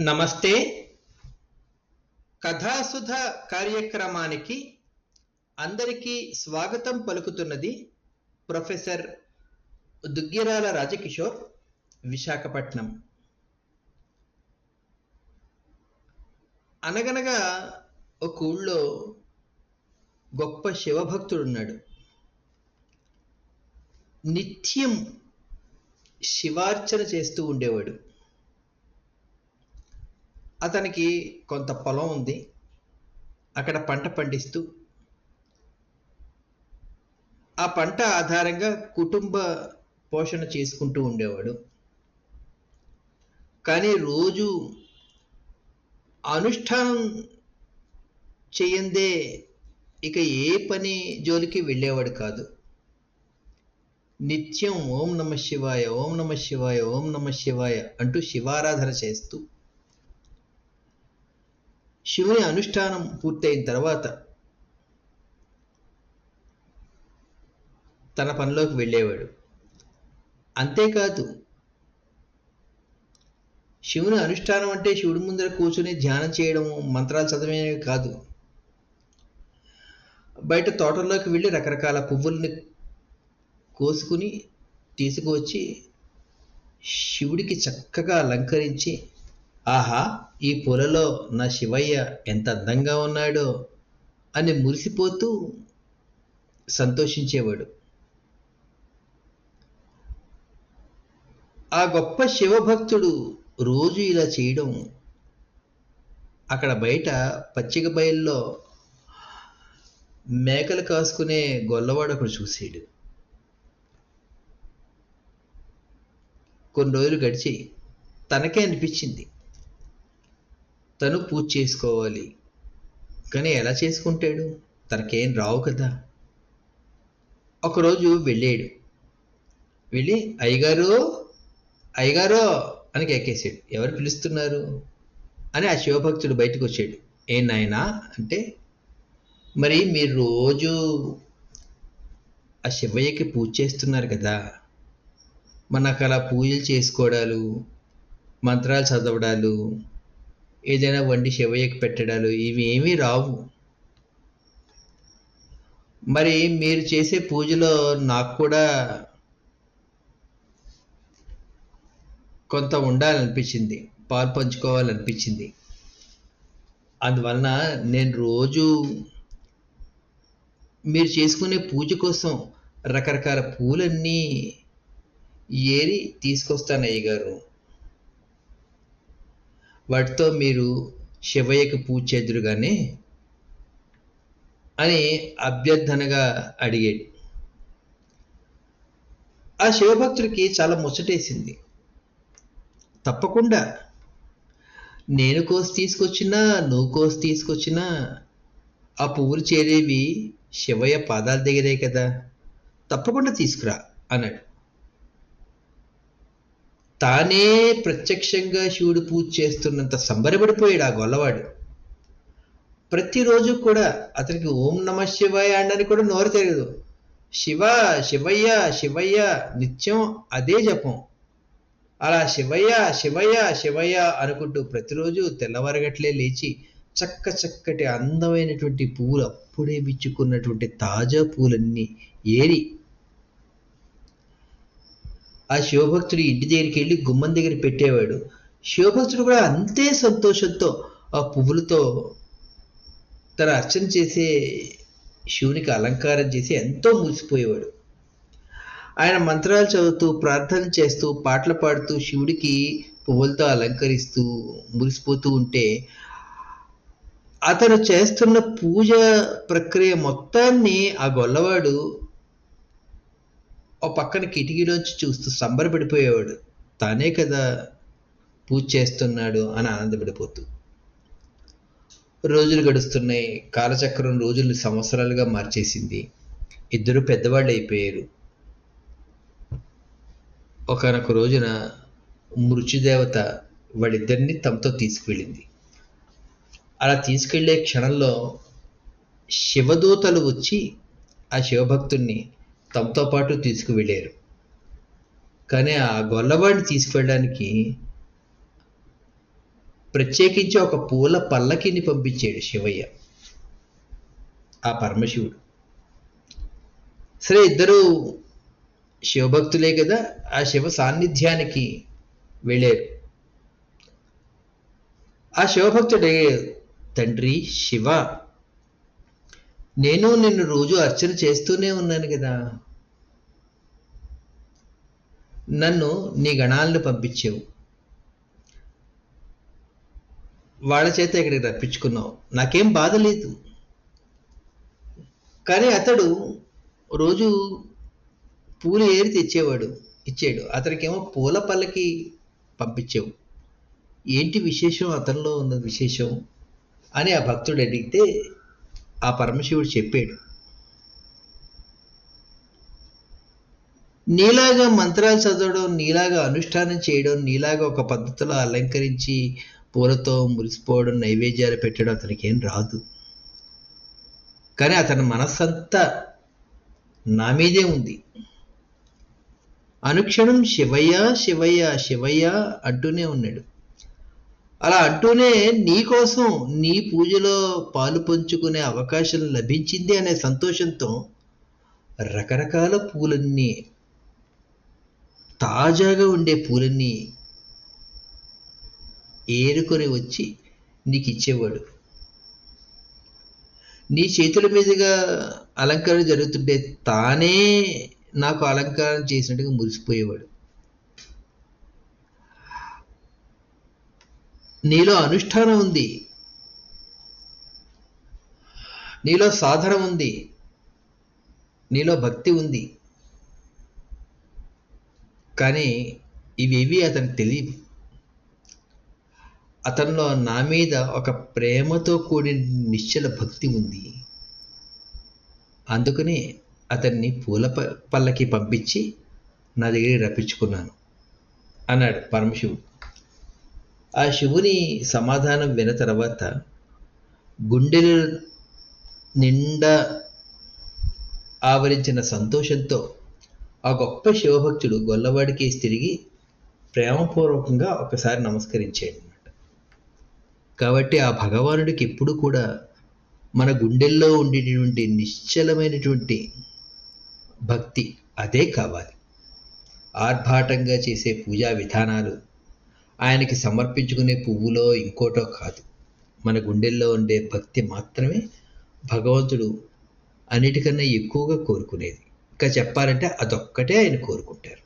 నమస్తే. కథాసుధ కార్యక్రమానికి అందరికీ స్వాగతం పలుకుతున్నది ప్రొఫెసర్ దుగ్గిరాల రాజకిషోర్ విశాఖపట్నం. అనగనగా ఒక ఊళ్ళో గొప్ప శివభక్తుడున్నాడు. నిత్యం శివార్చన చేస్తూ ఉండేవాడు. అతనికి కొంత పొలం ఉంది. అక్కడ పంట పండిస్తూ ఆ పంట ఆధారంగా కుటుంబ పోషణ చేసుకుంటూ ఉండేవాడు. కానీ రోజు అనుష్ఠానం చేయందే ఇక ఏ పని జోలికి వెళ్ళేవాడు కాదు. నిత్యం ఓం నమ శివాయ ఓం నమ శివాయ ఓం నమ శివాయ అంటూ శివారాధన చేస్తూ శివుని అనుష్ఠానం పూర్తయిన తర్వాత తన పనిలోకి వెళ్ళేవాడు. అంతేకాదు శివుని అనుష్ఠానం అంటే శివుడి ముందర కూర్చుని ధ్యానం చేయడం మంత్రాలు చదివేవి కాదు. బయట తోటల్లోకి వెళ్ళి రకరకాల పువ్వుల్ని కోసుకుని తీసుకువచ్చి శివుడికి చక్కగా అలంకరించి ఆహా ఈ పొలలో నా శివయ్య ఎంత అందంగా ఉన్నాడో అని మురిసిపోతూ సంతోషించేవాడు. ఆ గొప్ప శివభక్తుడు రోజు ఇలా చేయడం అక్కడ బయట పచ్చిక బయల్లో మేకలు కాసుకునే గొల్లవాడు ఒకడు చూసాడు కొన్ని రోజులు గడిచి తనకే అనిపించింది తను పూజ చేసుకోవాలి. కానీ ఎలా చేసుకుంటాడు? తనకేం రావు కదా. ఒకరోజు వెళ్ళాడు. వెళ్ళి అయ్యగారు అయ్యగారో అని కేకేసాడు ఎవరు పిలుస్తున్నారు? అని ఆ శివభక్తుడు బయటకు వచ్చాడు. ఏ నాయనా? అంటే మరి మీరు రోజు ఆ శివయ్యకి పూజ చేస్తున్నారు కదా. మనకు అలా పూజలు చేసుకోవడాలు మంత్రాలు చదవడాలు ఏదైనా వండి శివయ్యకి పెట్టడాలు ఇవి ఏమీ రావు. మరి మీరు చేసే పూజలో నాకు కూడా కొంత ఉండాలనిపించింది పాలు పంచుకోవాలనిపించింది. అందువలన నేను రోజు మీరు చేసుకునే పూజ కోసం రకరకాల పూలన్నీ ఏరి తీసుకొస్తాను అయ్యగారు. వాటితో మీరు శివయ్యకి పూజ చేదురుగానే అని అభ్యర్థనగా అడిగాడు ఆ శివభక్తుడికి చాలా ముచ్చటేసింది. తప్పకుండా. నేను కోసి తీసుకొచ్చినా నువ్వు కోసి తీసుకొచ్చినా ఆ పువ్వులు చేరేవి శివయ్య పాదాల దగ్గరే కదా. తప్పకుండా తీసుకురా అన్నాడు. తానే ప్రత్యక్షంగా శివుడు పూజ చేస్తున్నంత సంబరపడిపోయాడు ఆ గొల్లవాడు. ప్రతిరోజు కూడా అతనికి ఓం నమ శివాయ అనడానికి కూడా నోరు తెలియదు శివ శివయ్య శివయ్య నిత్యం అదే జపం. అలా శివయ్య శివయ్య శివయ్య అనుకుంటూ ప్రతిరోజు తెల్లవారగట్లే లేచి చక్క చక్కటి అందమైనటువంటి పువ్వులు అప్పుడే విచ్చుకున్నటువంటి తాజా పూలన్నీ ఏరి ఆ శివభక్తుడు ఇంటి దగ్గరికి వెళ్ళి గుమ్మం దగ్గర పెట్టేవాడు. శివభక్తుడు కూడా అంతే సంతోషంతో ఆ పువ్వులతో తన అర్చన చేసే శివునికి అలంకారం చేసి ఎంతో మురిసిపోయేవాడు. ఆయన మంత్రాలు చదువుతూ ప్రార్థన చేస్తూ పాటలు పాడుతూ శివుడికి పువ్వులతో అలంకరిస్తూ మురిసిపోతూ ఉంటే అతను చేస్తున్న పూజ ప్రక్రియ మొత్తాన్ని ఆ గొల్లవాడు ఓ పక్కన కిటికీలోంచి చూస్తూ సంబరపడిపోయేవాడు. తానే కదా పూజ చేస్తున్నాడు అని ఆనందపడిపోతూ. రోజులు గడుస్తున్నాయి. కాలచక్రం రోజులు సంవత్సరాలుగా మార్చేసింది. ఇద్దరు పెద్దవాళ్ళు అయిపోయారు. ఒకనొక రోజున మృత్యుదేవత వాళ్ళిద్దరిని తమతో తీసుకువెళ్ళింది. అలా తీసుకెళ్ళే క్షణంలో శివదూతలు వచ్చి ఆ శివభక్తుణ్ణి తమతో పాటు తీసుకువెళ్ళారు. కానీ ఆ గొల్లవాడిని తీసుకువెళ్ళడానికి ప్రత్యేకించి ఒక పూల పల్లకిని పంపించాడు శివయ్య ఆ పరమశివుడు. సరే ఇద్దరు శివభక్తులే కదా ఆ శివ సాన్నిధ్యానికి వెళ్ళారు. ఆ శివభక్తుడే తండ్రి శివ నేను నిన్ను రోజు అర్చన చేస్తూనే ఉన్నాను కదా. నన్ను నీ గణాలను పంపించావు. వాళ్ళ చేత ఇక్కడికి రప్పించుకున్నావు. నాకేం బాధ లేదు. కానీ అతడు రోజు పూలు ఏరి తెచ్చేవాడు ఇచ్చాడు. అతనికేమో పూల పల్లకి పంపించావు. ఏంటి విశేషం? అతనిలో ఉన్న విశేషం? అని ఆ భక్తుడు అడిగితే ఆ పరమశివుడు చెప్పాడు నీలాగా మంత్రాలు చదవడం నీలాగా అనుష్ఠానం చేయడం నీలాగా ఒక పద్ధతిలో అలంకరించి పూలతో మురిసిపోవడం నైవేద్యాలు పెట్టడం అతనికి ఏం రాదు. కానీ అతని మనస్సంతా నా మీదే ఉంది. అనుక్షణం శివయ్య శివయ్య శివయ్య అంటూనే ఉన్నాడు. అలా అంటూనే నీ కోసం నీ పూజలో పాలు పంచుకునే అవకాశం లభించింది అనే సంతోషంతో రకరకాల పూలన్నీ తాజాగా ఉండే పూలన్నీ ఏరుకొని వచ్చి నీకు ఇచ్చేవాడు నీ చేతుల మీదుగా అలంకరణ జరుగుతుంటే తానే నాకు అలంకారం చేసినట్టుగా మురిసిపోయేవాడు. నీలో అనుష్ఠానం ఉంది. నీలో సాధన ఉంది. నీలో భక్తి ఉంది. కానీ ఇవేవి అతనికి తెలియదు. అతనిలో నా మీద ఒక ప్రేమతో కూడిన నిశ్చల భక్తి ఉంది. అందుకనే అతన్ని పూల పల్లకి పంపించి నా దగ్గరికి రప్పించుకున్నాను అన్నాడు పరమశివుడు. ఆ శివుని సమాధానం విన తర్వాత గుండెల నిండా ఆవరించిన సంతోషంతో ఆ గొప్ప శివభక్తుడు గొల్లవాడికి తిరిగి ప్రేమపూర్వకంగా ఒకసారి నమస్కరించాడు అనమాట కాబట్టి ఆ భగవానుడికి ఎప్పుడు కూడా మన గుండెల్లో ఉండేటటువంటి నిశ్చలమైనటువంటి భక్తి అదే కావాలి. ఆర్భాటంగా చేసే పూజా విధానాలు ఆయనకి సమర్పించుకునే పువ్వులో ఇంకోటో కాదు. మన గుండెల్లో ఉండే భక్తి మాత్రమే భగవంతుడు అన్నిటికన్నా ఎక్కువగా కోరుకునేది. ఇంకా చెప్పాలంటే అదొక్కటే ఆయన కోరుకుంటారు.